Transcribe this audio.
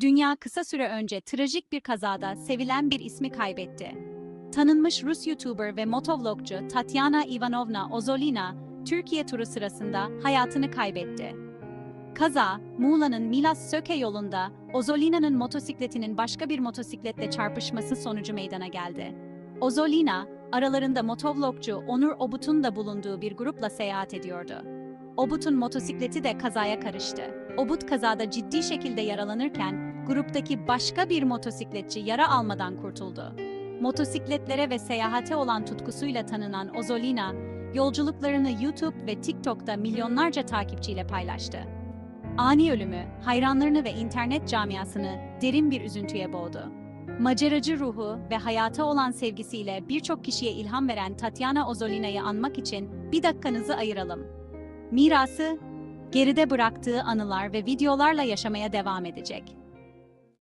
Dünya kısa süre önce trajik bir kazada sevilen bir ismi kaybetti. Tanınmış Rus YouTuber ve motovlogcu Tatyana Ivanovna Ozolina, Türkiye turu sırasında hayatını kaybetti. Kaza, Muğla'nın Milas-Söke yolunda Ozolina'nın motosikletinin başka bir motosikletle çarpışması sonucu meydana geldi. Ozolina, aralarında motovlogcu Onur Obut'un da bulunduğu bir grupla seyahat ediyordu. Obut'un motosikleti de kazaya karıştı. Obut kazada ciddi şekilde yaralanırken, gruptaki başka bir motosikletçi yara almadan kurtuldu. Motosikletlere ve seyahate olan tutkusuyla tanınan Ozolina, yolculuklarını YouTube ve TikTok'ta milyonlarca takipçiyle paylaştı. Ani ölümü, hayranlarını ve internet camiasını derin bir üzüntüye boğdu. Maceracı ruhu ve hayata olan sevgisiyle birçok kişiye ilham veren Tatyana Ozolina'yı anmak için bir dakikanızı ayıralım. Mirası, geride bıraktığı anılar ve videolarla yaşamaya devam edecek.